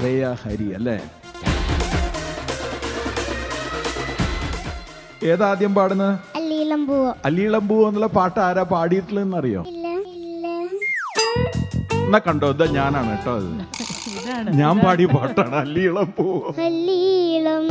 ശ്രേയ ഹരി അല്ലേ? ഏതാദ്യം പാടുന്നത് അല്ലീളം പൂവ്. എന്നുള്ള പാട്ട് ആരാ പാടിയിട്ടുള്ളതെന്ന് അറിയോ എന്നാ കണ്ടോ ഇതാ ഞാനാണ് കേട്ടോ അത്. ഞാൻ പാടിയ പാട്ടാണ് അല്ലീളം പൂവ്. അല്ലീളം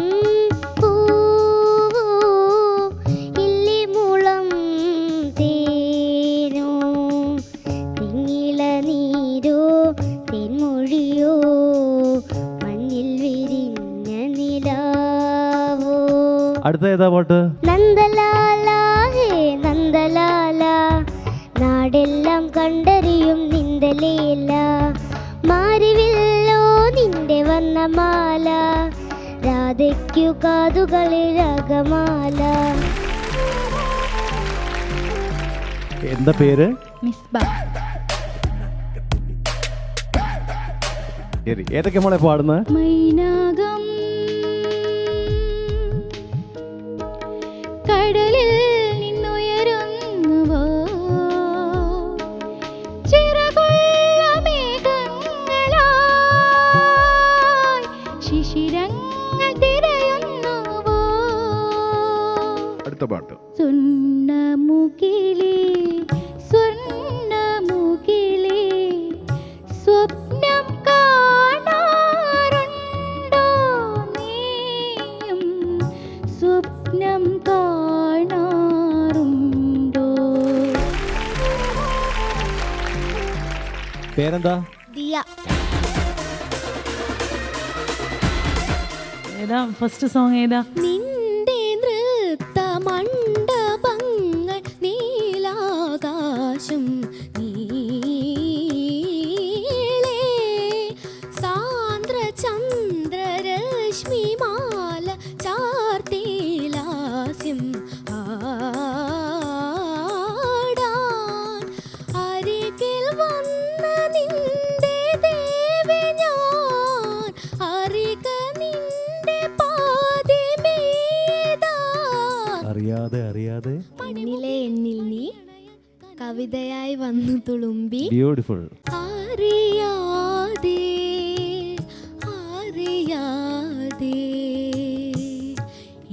അടുത്ത ഏതാ പാട്ട്? നന്ദലാല ഹേ നന്ദലാല. നാടെല്ലാം കണ്ടറിയും നിന്തലേല മാരിവില്ലോ നിന്റെ വന്ന മാല. രാധയ്ക്കു കാതുകളിൽ രാഗമാല എന്താ പേര്? ഏതൊക്കെ മോളെ പാടുന്നത് മൈനാകം അടുത്ത പാട്ട്. സ്വർണമുകിലേ സ്വർണമുകിലേ സ്വപ്നം കാണാറുണ്ടോ നീയും? സ്വപ്നം കാണാറുണ്ടോ? പേരെന്താ? ദിയ. ഏതാ? ഫസ്റ്റ് സോങ് ഏതാ? നീലാകാശം നീളേ. സാന്ദ്ര ചന്ദ്രരശ്മിമാല ചാർത്തിലാസ്യം ആടാൻ. അരികിൽ വന്ന നിന്റെ ദേവി ഞാൻ. അരിക നിന്റെ പാതിമേതാ. അറിയാതെ അറിയാതെ. മണ്ണിലെ എന്നിൽ നീ കവിതയായി വന്നു തുളുമ്പി. ബ്യൂട്ടിഫുൾ അറിയാതെ അറിയാതെ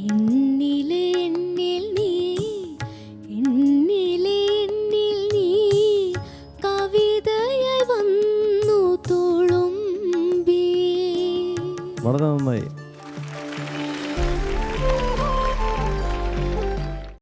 എന്നിലെ എന്നിൽ നീ എന്നിലെ എന്നിൽ നീ കവിതയായി വന്നു തുളുമ്പി. വളരെ നന്നായി.